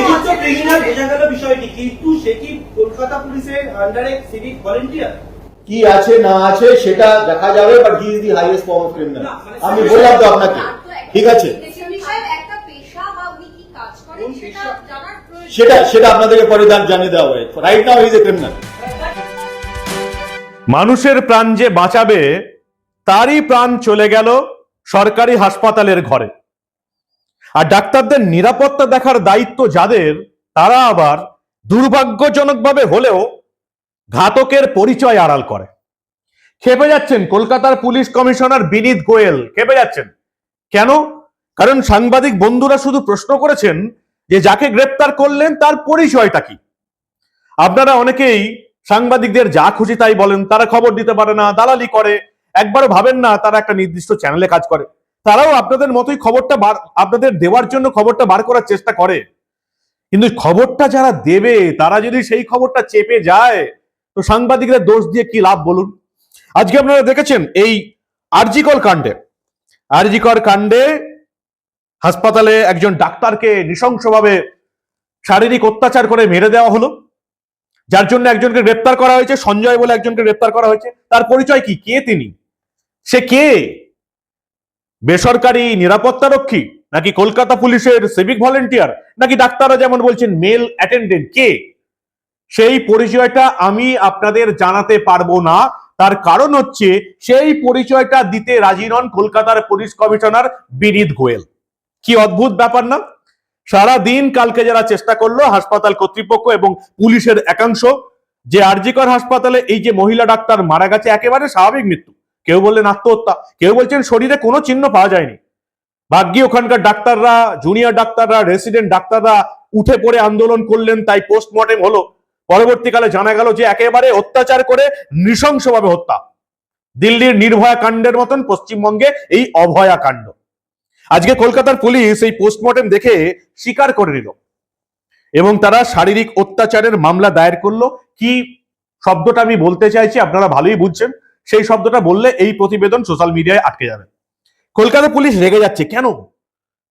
শ্রীযুক্ত ক্রিমিনাল বোঝা গেল বিষয়টি কিন্তু সে কি কলকাতা পুলিশের আন্ডারে সিভিক ভলেন্টিয়ার কি আছে না আছে সেটা দেখা যাবে but he is the highest form of criminal মানে আমি বললাম তো আপনাকে। ঠিক আছে? বিষয় একটা পেশা বা উনি কি কাজ করেন কোন সেটা পেশা? জানার প্রয়োজন। সেটা সেটা আপনাদেরকে পরে জানিয়ে দেওয়া হবে। Right now is a criminal মানুষের প্রাণ যে বাঁচাবে তারই প্রাণ চলে গেল সরকারি হাসপাতালের ঘরে। আর ডাক্তারদের নিরাপত্তা দেখার দায়িত্ব যাদের, তারা আবার দুর্ভাগ্যজনকভাবে হলেও ঘাতকের পরিচয় আড়াল করে। খেপে যাচ্ছেন কলকাতার পুলিশ কমিশনার বিনীত গোয়েল। খেপে যাচ্ছেন। কেন? কারণ সাংবাদিক বন্ধুরা শুধু প্রশ্ন করেছেন যে যাকে গ্রেপ্তার করলেন তার পরিচয়টা কি। আপনারা অনেকেই সাংবাদিকদের যা খুশি তাই বলেন, তারা খবর দিতে পারে না, দালালি করে। একবারও ভাবেন না তারা একটা নির্দিষ্ট চ্যানেলে কাজ করে। তারাও আপনাদের মতোই খবরটা বার, আপনাদের দেওয়ার জন্য খবরটা বার করার চেষ্টা করে। কিন্তু খবরটা যারা দেবে, তারা যদি সেই খবরটা চেপে যায়, তো সাংবাদিকদের দোষ দিয়ে কি লাভ বলুন? আজকে আপনারা দেখেছেন এই আরজিকর কাণ্ডে। আরজিকর কাণ্ডে হাসপাতালে একজন ডাক্তারকে নৃশংসভাবে শারীরিক অত্যাচার করে মেরে দেওয়া হলো। যার জন্য একজনকে গ্রেপ্তার করা হয়েছে, সঞ্জয় বলে একজনকে গ্রেপ্তার করা হয়েছে। তার পরিচয় কি? কে তিনি? সে কে? বেসরকারি নিরাপত্তা রক্ষী নাকি কলকাতা পুলিশের সিভিক ভলেন্টিয়ার নাকি ডাক্তাররা যেমন বলছেন মেল অ্যাটেন্ডেন্ট কে? সেই পরিচয়টা আমি আপনাদের জানাতে পারব না। তার কারণ হচ্ছে সেই পরিচয়টা দিতে রাজি নন কলকাতার পুলিশ কমিশনার বিনীত গোয়েল। কি অদ্ভুত ব্যাপার না? সারা দিন কালকে যারা চেষ্টা করল, হাসপাতাল কর্তৃপক্ষ এবং পুলিশের একাংশ, যে আরজিকর হাসপাতালে এই যে মহিলা ডাক্তার মারা গেছে, একেবারে স্বাভাবিক মৃত্যু। কেউ বললেন আত্মহত্যা, কেউ বলছেন শরীরে কোনো চিহ্ন পাওয়া যায়নি। ভাগ্যি ওখানকার ডাক্তাররা জুনিয়র ডাক্তাররা রেসিডেন্ট ডাক্তাররা উঠে পড়ে আন্দোলন করলেন, তাই পোস্টমর্টেম হলো। পরবর্তীকালে জানা গেল যে একেবারে অত্যাচার করে নৃশংসভাবে হত্যা। দিল্লির নির্ভয়া কাণ্ডের মতন পশ্চিমবঙ্গে এই অভয়া কাণ্ড। আজকে কলকাতার পুলিশ এই পোস্টমর্টেম দেখে স্বীকার করে নিল। এবং তারা শারীরিক অত্যাচারের মামলা দায়ের করল। কি শব্দটা আমি বলতে চাইছি, আপনারা ভালোই বুঝছেন। সেই শব্দটা বললে এই প্রতিবেদন সোশ্যাল মিডিয়ায় আটকে যাবে। কলকাতা পুলিশ রেগে যাচ্ছে কেন?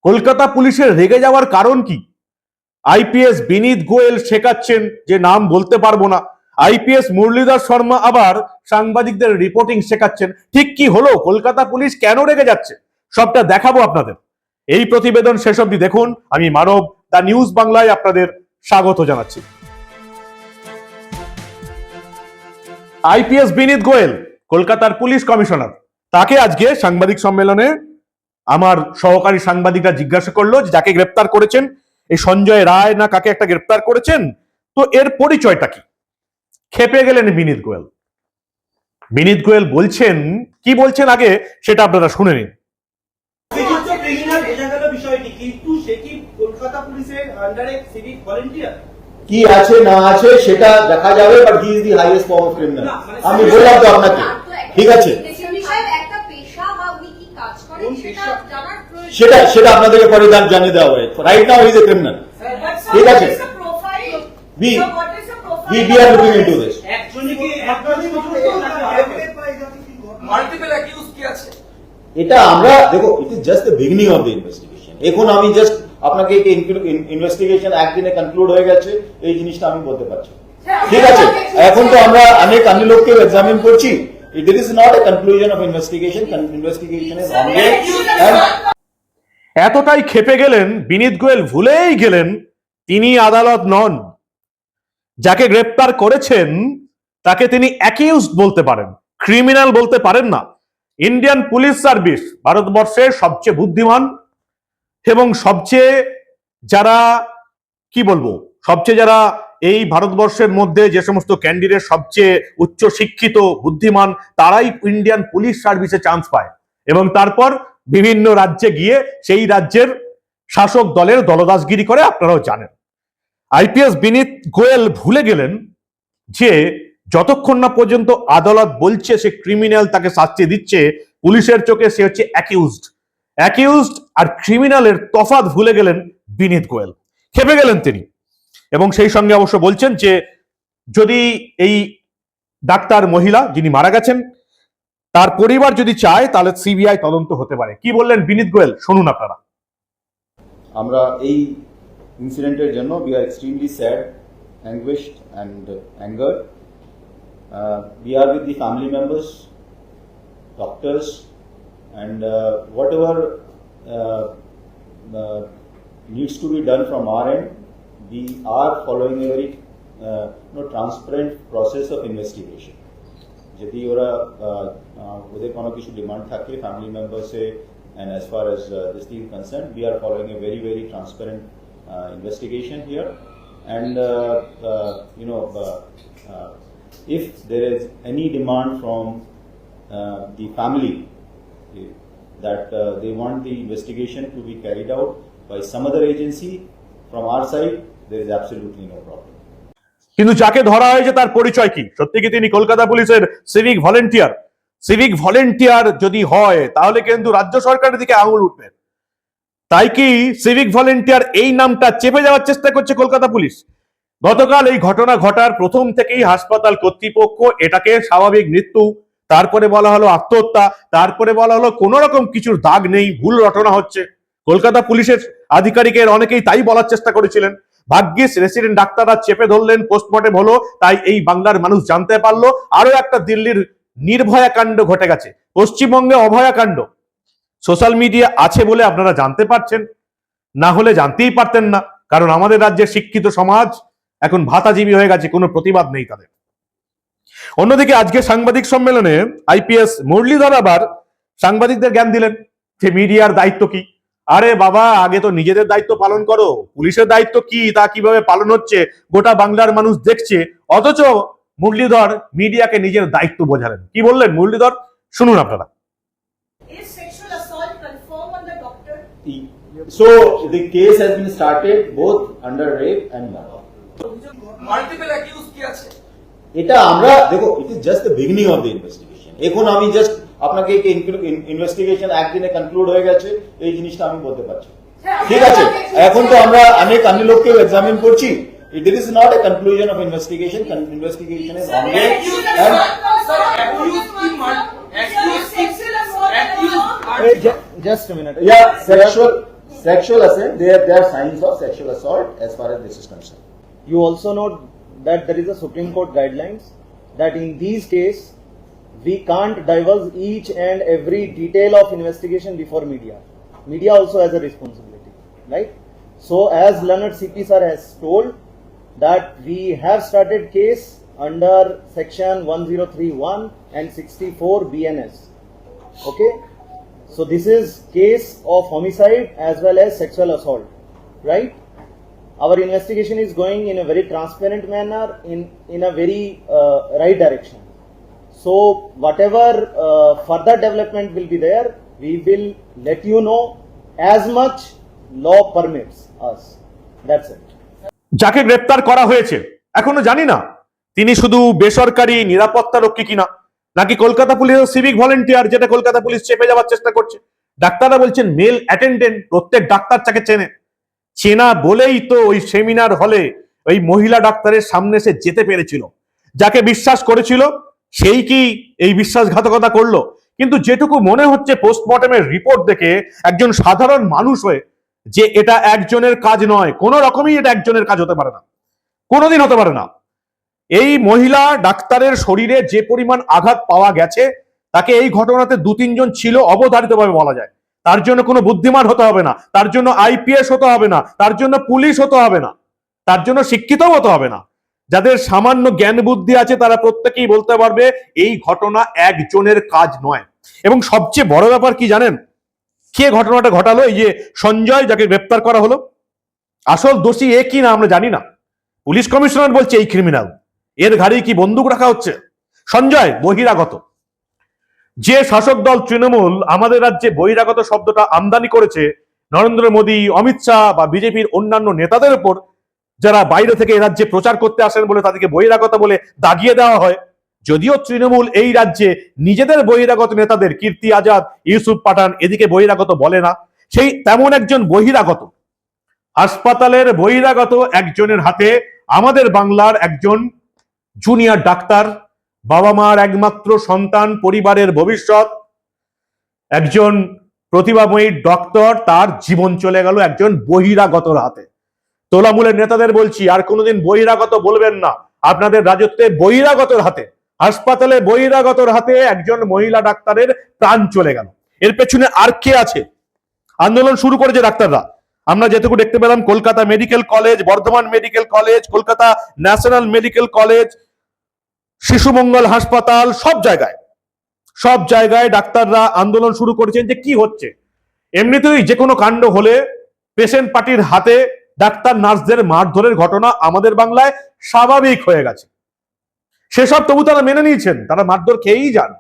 কলকাতা পুলিশের রেগে যাওয়ার কারণ কি? আইপিএস বিনীত গোয়েল শেখাচ্ছেন যে নাম বলতে পারব না। আইপিএস মুরলীধর শর্মা আবার সাংবাদিকদের রিপোর্টিং শেখাচ্ছেন। ঠিক কি হলো? কলকাতা পুলিশ কেন রেগে যাচ্ছে? সবটা দেখাবো আপনাদের। এই প্রতিবেদন শেষ অব্দি দেখুন। আমি মানব, দা নিউজ বাংলায় আপনাদের স্বাগত জানাচ্ছি। আইপিএস বিনীত গোয়েল কলকাতার পুলিশ কমিশনার। তাকে আজকে সাংবাদিক সম্মেলনে আমার সহকারী সাংবাদিকরা জিজ্ঞাসা করল যাকে গ্রেপ্তার করেছেন, এই সঞ্জয় রায় না কাকে একটা গ্রেপ্তার করেছেন? তো এর পরিচয়টা কি? খেপে গেলেন বিনীত গোয়েল। বিনীত গোয়েল বলছেন, কি বলছেন আগে সেটা আপনারা শুনে নিন। কিন্তু সে কি কলকাতা পুলিশের আন্ডারে সিভিক ভলেন্টিয়ার কি আছে না আছে সেটা দেখা যাবে but he is the highest form of criminal মানে আমি বললাম তো আপনাকে। ঠিক আছে? বিষয় একটা পেশা বা উনি কি কাজ করেন কোন সেটা? সেটা সেটা আপনাদেরকে পরে দাম জানিয়ে দেওয়া হবে। Right now is a criminal ঠিক আছে? We- we we are looking into this. একজনই কি একজনই মুখ্য মাল্টিপল অ্যাকিউজ কি আছে? এটা আমরা দেখো it is just the beginning of the investigation এখন আমি জাস্ট আপনাকে ইনভেস্টিগেশন একদিনে কনক্লুড হয়ে গেছে এই জিনিসটা আমি বলতে পারছি। ঠিক আছে? এখন তো আমরা অনেক অন্য লোককে এক্সামিন করছি। It is not a conclusion of investigation investigation is ongoing এতটাই খেপে গেলেন বিনীত গোয়েল ভুলেই গেলেন তিনি আদালত নন। যাকে গ্রেপ্তার করেছেন তাকে তিনি অ্যাকিউজড বলতে পারেন ক্রিমিনাল বলতে পারেন না। ইন্ডিয়ান পুলিশ সার্ভিস ভারতবর্ষের সবচেয়ে বুদ্ধিমান এবং সবচেয়ে যারা, কি বলব? সবচেয়ে যারা এই ভারতবর্ষের মধ্যে যে সমস্ত ক্যান্ডিডেট সবচেয়ে উচ্চ শিক্ষিত, বুদ্ধিমান, তারাই ইন্ডিয়ান পুলিশ সার্ভিসে চান্স পায়। এবং তারপর বিভিন্ন রাজ্যে গিয়ে সেই রাজ্যের শাসক দলের দলদাসগিরি করে আপনারাও জানেন। আইপিএস বিনীত গোয়েল ভুলে গেলেন যে, যতক্ষণ না পর্যন্ত আদালত বলছে সে ক্রিমিনাল তাকে শাস্তি দিচ্ছে, পুলিশের চোখে সে হচ্ছে অ্যাকিউজড অ্যাকিউজড আর ক্রিমিনালের তফাৎ ভুলে গেলেন বিনীত গোয়েল। খেপে গেলেন তিনি। এবং সেই সঙ্গে অবশ্য বলছেন যে যদি এই ডাক্তার মহিলা যিনি মারা গেছেন তার পরিবার যদি চায় তাহলে সিবিআই তদন্ত হতে পারে। কি বললেন বিনীত গোয়েল? শুনুন আপনারা। আমরা এই ইনসিডেন্টের জন্য we are extremely sad and angered. Uh, we are with the family members, doctors, and uh, whatever uh, uh, needs to be done from our end, we are following a very uh, you know, transparent process of investigation. যদি ওরা আহ, আহ, ওদের কোনো কিছু demand থাকে family মেম্বার্সে and as far as this thing concern we are following a very very transparent investigation here and you know if there is any demand from uh, the family eh, that uh, they want the investigation to be carried out by some other agency. From our side, there is absolutely no problem. কিন্তু যাকে ধরা হয়েছে তার পরিচয় কি? সত্যি কি তিনি কলকাতা পুলিশের সিভিক ভলেন্টিয়ার সিভিক ভলেন্টিয়ার যদি হয় তাহলে কিন্তু রাজ্য সরকারের দিকে আঙুল উঠবে। তাই কি সিভিক ভলেন্টিয়ার এই নামটা চেপে যাওয়ার চেষ্টা করছে কলকাতা পুলিশ? গতকাল এই ঘটনা ঘটার প্রথম থেকেই হাসপাতাল কর্তৃপক্ষ এটাকে স্বাভাবিক মৃত্যু তারপরে বলা হলো আত্মহত্যা, তারপরে বলা হলো কোন রকম কিছুর দাগ নেই, ভুল রটনা হচ্ছে। কলকাতা পুলিশের আধিকারিকের অনেকেই তাই বলার চেষ্টা করেছিলেন। ভাগ্যিস রেসিডেন্ট ডাক্তাররা চেপে ধরলেন পোস্টমর্টেম হলো, তাই এই বাংলার মানুষ জানতে পারল আরও একটা দিল্লির নির্ভয়া কাণ্ড ঘটে গেছে, পশ্চিমবঙ্গে অভয়া কাণ্ড। সোশ্যাল মিডিয়া আছে বলে আপনারা জানতে পারছেন, না হলে জানতেই পারতেন না, কারণ আমাদের রাজ্যের শিক্ষিত সমাজ এখন ভাতাজীবী হয়ে গেছে, কোনো প্রতিবাদ নেই তাদের। অন্যদিকে আজকে সাংবাদিক সম্মেলনে আইপিএস মুরলীধর আবার সাংবাদিকদের জ্ঞান দিলেন যে মিডিয়ার দায়িত্ব কি? আরে বাবা আগে তো নিজেদের দায়িত্ব পালন করো। পুলিশের দায়িত্ব কি? তা কীভাবে পালন হচ্ছে? গোটা বাংলার মানুষ দেখছে। অথচ মুরলীধর মিডিয়াকে নিজের দায়িত্ব বোঝালেন। কি বললেন মুরলীধর? শুনুন আপনারা। Is sexual assault confirmed on the doctor? So the case has been started both under rape and murder. Accused কি আছে এটা আমরা দেখো it is just the beginning of the investigation এখন আমি জাস্ট আপনাকে ইনভেস্টিগেশন একদিনে কনক্লুড হয়ে গেছে এই জিনিসটা আমি বলতে পারছি। ঠিক আছে? এখন তো আমরা অনেক অন্য লোককেও এক্সামিন করছি। It is not a conclusion of investigation investigation is ongoing sir accused কি accused Sexual assault accused Wait, ju- just a minute. yeah sexual sexual assault there there are signs of sexual assault as far as this is concerned. You also know that there is a Supreme Court guidelines that in these case we can't divulge each and every detail of investigation before media. Media also has a responsibility, right? So as Leonard CP sir has told that we have started case under section 1031 and 64 BNS. Okay? So this is case of homicide as well as sexual assault, right? Our investigation is going in a very transparent manner, in in a very uh, right direction. So whatever uh, further development will be there, we will let you know as much law permits us. That's it. যাকে গ্রেপ্তার করা হয়েছে এখনও জানি না তিনি শুধু বেসরকারি নিরাপত্তা রক্ষী কিনা নাকি কলকাতা পুলিশের সিভিক ভলেন্টিয়ার যেটা কলকাতা পুলিশ চেপে যাওয়ার চেষ্টা করছে ডাক্তাররা বলছেন মেল অ্যাটেন্ডেন্ট প্রত্যেক ডাক্তার তাকে চেনে চেনা বলেই তো ওই সেমিনার হলে ওই মহিলা ডাক্তারের সামনে সে যেতে পেরেছিল। যাকে বিশ্বাস করেছিল, সেই কি এই বিশ্বাসঘাতকতা করল? কিন্তু যেটুকু মনে হচ্ছে পোস্টমর্টমের রিপোর্ট দেখে একজন সাধারণ মানুষ হয়ে যে এটা একজনের কাজ নয়, কোন রকমই এটা একজনের কাজ হতে পারে না। কোনোদিন হতে পারে না। এই মহিলা ডাক্তারের শরীরে যে পরিমাণ আঘাত পাওয়া গেছে, তাকে এই ঘটনাতে দু তিনজন ছিল অবধারিতভাবে বলা যায়। তার জন্য কোনো বুদ্ধিমান হতে হবে না। তার জন্য আইপিএস হতে হবে না। তার জন্য পুলিশ হতে হবে না। তার জন্য শিক্ষিত হতে হবে না। যাদের সামান্য জ্ঞান বুদ্ধি আছে, তারা প্রত্যেকেই বলতে পারবে, এই ঘটনা একজনের কাজ নয়। এবং সবচেয়ে বড় ব্যাপার কি জানেন? কে ঘটনাটা ঘটালো? এই যে সঞ্জয়, যাকে গ্রেপ্তার করা হলো। আসল দোষী এ কি না আমরা জানি না। পুলিশ কমিশনার বলছে, এই ক্রিমিনাল এর ঘাড়ে কি বন্দুক রাখা হচ্ছে? সঞ্জয়, বহিরাগত। যে শাসক দল তৃণমূল আমাদের রাজ্যে বহিরাগত শব্দটা আমদানি করেছে, নরেন্দ্র মোদী, অমিত শাহ বা বিজেপির অন্যান্য নেতাদের উপর, যারা বাইরে থেকে এই রাজ্যে প্রচার করতে আসেন বলে তাদেরকে বহিরাগত বলে দাগিয়ে দেওয়া হয়, যদিও তৃণমূল এই রাজ্যে নিজেদের বহিরাগত নেতাদের কীর্তি, আজাদ, ইউসুফ পাঠান এদিকে বহিরাগত বলে না, সেই তেমন একজন বহিরাগত। হাসপাতালের বহিরাগত একজনের হাতে আমাদের বাংলার একজন জুনিয়র ডাক্তার বাবা মার একমাত্র সন্তান পরিবারের ভবিষ্যৎ। একজন প্রতিভাময়ী ডক্টর তার জীবন চলে গেল একজন বহিরাগতর হাতে। তোলামূলের নেতাদের বলছি, আর কোনোদিন বহিরাগত বলবেন না। আপনাদের রাজত্বে বহিরাগতর হাতে, হাসপাতালে বহিরাগতর হাতে একজন মহিলা ডাক্তারের প্রাণ চলে গেল। এর পেছনে আর কে আছে? আন্দোলন শুরু করেছে ডাক্তাররা। আমরা যেটুকু দেখতে পেলাম, Kolkata medical college, Bardhaman medical college, Kolkata national medical college Shishu Mangal হাসপাতাল সব জায়গায় সব জায়গায় ডাক্তাররা আন্দোলন শুরু করেছেন যে কি হচ্ছে। এমনিতেই যে কোনো কাণ্ড হলে পেশেন্ট পার্টির হাতে ডাক্তার, নার্সদের মারধরের ঘটনা আমাদের বাংলায় স্বাভাবিক হয়ে গেছে। সেসব তবু তারা মেনে নিয়েছেন, তারা মারধর খেয়েই যান।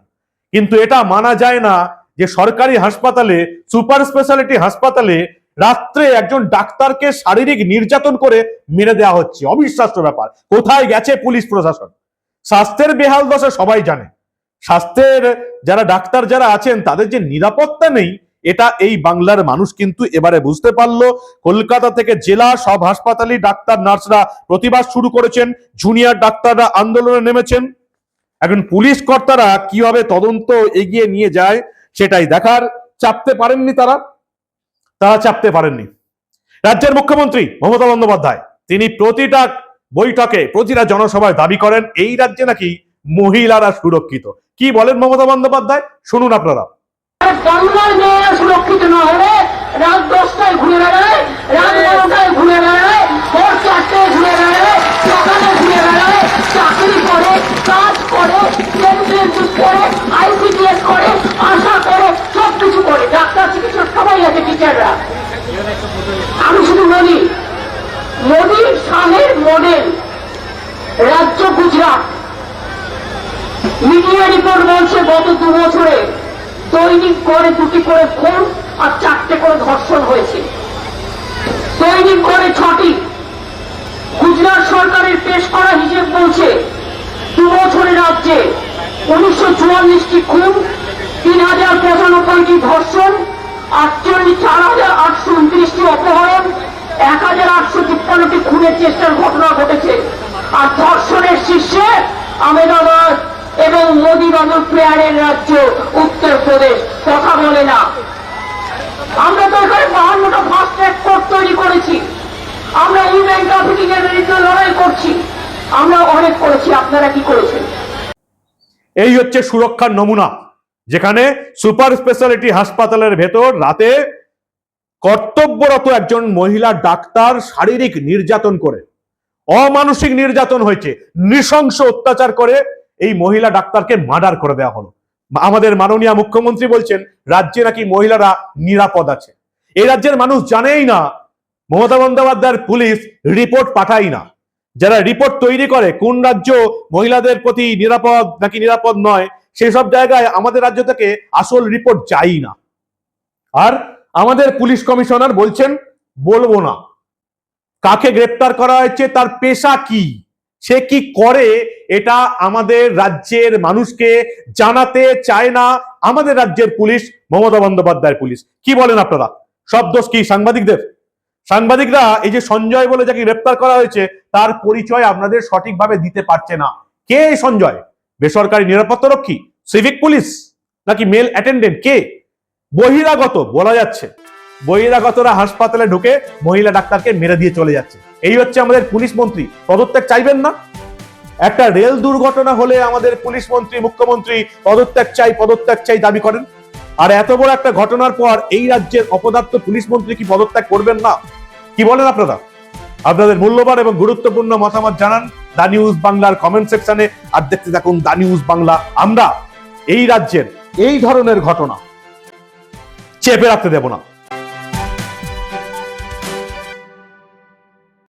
কিন্তু এটা মানা যায় না যে সরকারি হাসপাতালে, সুপার স্পেশালিটি হাসপাতালে রাত্রে একজন ডাক্তারকে শারীরিক নির্যাতন করে মেরে দেওয়া হচ্ছে। অবিশ্বাস্য ব্যাপার। কোথায় গেছে পুলিশ প্রশাসন? স্বাস্থ্যের বেহাল দশা সবাই জানে। স্বাস্থ্যের যারা ডাক্তার যারা আছেন, তাদের যে নিরাপত্তা নেই, এটা এই বাংলার মানুষ কিন্তু এবারে বুঝতে পারল। কলকাতা থেকে জেলা সব হাসপাতালে ডাক্তার, নার্সরা প্রতিবাদ শুরু করেছেন। জুনিয়র ডাক্তাররা আন্দোলনে নেমেছেন। এখন পুলিশ কর্তারা কীভাবে তদন্ত এগিয়ে নিয়ে যায়, সেটাই দেখার। চাপতে পারেননি তারা? তারা চাপতে পারেননি। রাজ্যের মুখ্যমন্ত্রী মমতা বন্দ্যোপাধ্যায়, তিনি প্রতিটা বৈঠকে প্রতিটা জনসভায় দাবি করেন, এই রাজ্যে নাকি মহিলারা সুরক্ষিত। কি বলেন মমতা বন্দ্যোপাধ্যায়? শুনুন আপনারা। সুরক্ষিত না হলে রাত দশটায় ঘুরে বেড়ায়, রাত ঘুরে বেড়ায় ঘুরে বেড়ায় চাকরি করে করে এমবিএস করে আইসিডিএস করে আশা করে সব কিছু করে ডাক্তার চিকিৎসক সবাই আছে টিচাররা আমি শুধু বলি মোদীর সালের মডেল রাজ্য গুজরাট মিডিয়া রিপোর্ট বলছে গত দু বছরে দৈনিক করে দুটি করে খুন আর চারটে করে ধর্ষণ হয়েছে দৈনিক করে ছটি গুজরাট সরকারের পেশ করা হিসেব বলছে, দু বছরের রাজ্যে উনিশশো চুয়াল্লিশটি খুন, তিন হাজার পঁচানব্বইটি ধর্ষণ, আটচল্লিশ, চার হাজার আটশো উনত্রিশটি অপহরণ, এক হাজার আটশো তিপ্পান্নটি খুনের চেষ্টার ঘটনা ঘটেছে। আর ধর্ষণের শীর্ষে আহমেদাবাদ এবং মোদী বাবুর প্লেয়ারের রাজ্য উত্তরপ্রদেশ। কথা বলে না। আমরা তো এখানে বাহান্নটা ফাস্ট ট্র্যাক কোর্ট তৈরি করেছি আমরা উইমেন ট্রাফিকিং এর বিরুদ্ধে লড়াই করছি আমরা অনেক করেছি আপনারা কি করেছেন? এই হচ্ছে সুরক্ষার নমুনা, যেখানে সুপার স্পেশালিটি হাসপাতালের ভেতর রাতে কর্তব্যরত একজন মহিলা ডাক্তার শারীরিক নির্যাতন করে, অমানসিক নির্যাতন হয়েছে, নৃশংস অত্যাচার করে এই মহিলা ডাক্তারকে মার্ডার করে দেওয়া হলো। আমাদের মাননীয় মুখ্যমন্ত্রী বলছেন, রাজ্যে নাকি মহিলারা নিরাপদ আছে। এই রাজ্যের মানুষ জানেই না, মমতা বন্দ্যোপাধ্যায়ের পুলিশ রিপোর্ট পাঠায় না। যারা রিপোর্ট তৈরি করে কোন রাজ্য মহিলাদের প্রতি নিরাপদ নাকি নিরাপদ নয় সেই সব জায়গায় আমাদের রাজ্য থেকে আসল রিপোর্ট যাই না। আর আমাদের পুলিশ কমিশনার বলছেন, বলব না। কাকে গ্রেপ্তার করা হয়েছে, তার পেশা কি, সে কি করে, এটা আমাদের রাজ্যের মানুষকে জানাতে চায় না। আমাদের রাজ্যের পুলিশ, মমতা বন্দ্যোপাধ্যায়ের পুলিশ। কি বলেন আপনারা? সব দোষ কি সাংবাদিকদের? সাংবাদিকরা এই যে সঞ্জয় বলে যাকে গ্রেপ্তার করা হয়েছে, তার পরিচয় আপনাদের সঠিকভাবে দিতে পারছে না। কে সঞ্জয়? বেসরকারি নিরাপত্তা রক্ষী সিভিক পুলিশ? নাকি মেল অ্যাটেন্ডেন্ট? কে? বহিরাগত, বলা যাচ্ছে। বহিরাগতরা হাসপাতালে ঢুকে মহিলা ডাক্তারকে মেরে দিয়ে চলে যাচ্ছে। এই হচ্ছে আমাদের পুলিশ মন্ত্রী। পদত্যাগ চাইবেন না? একটা রেল দুর্ঘটনা হলে আমাদের পুলিশ মন্ত্রী, মুখ্যমন্ত্রী পদত্যাগ চাই পদত্যাগ চাই দাবি করেন। আর এত বড় একটা ঘটনার পর এই রাজ্যের অপদার্থ পুলিশ মন্ত্রী কি পদত্যাগ করবেন না? কি বলেন আপনারা? আপনাদের মূল্যবান এবং গুরুত্বপূর্ণ মতামত জানান দা নিউজ বাংলার কমেন্ট সেকশনে, আর দেখতে থাকুন দা নিউজ বাংলা। আমরা এই রাজ্যের এই ধরনের ঘটনা চেপে রাখতে দেব না।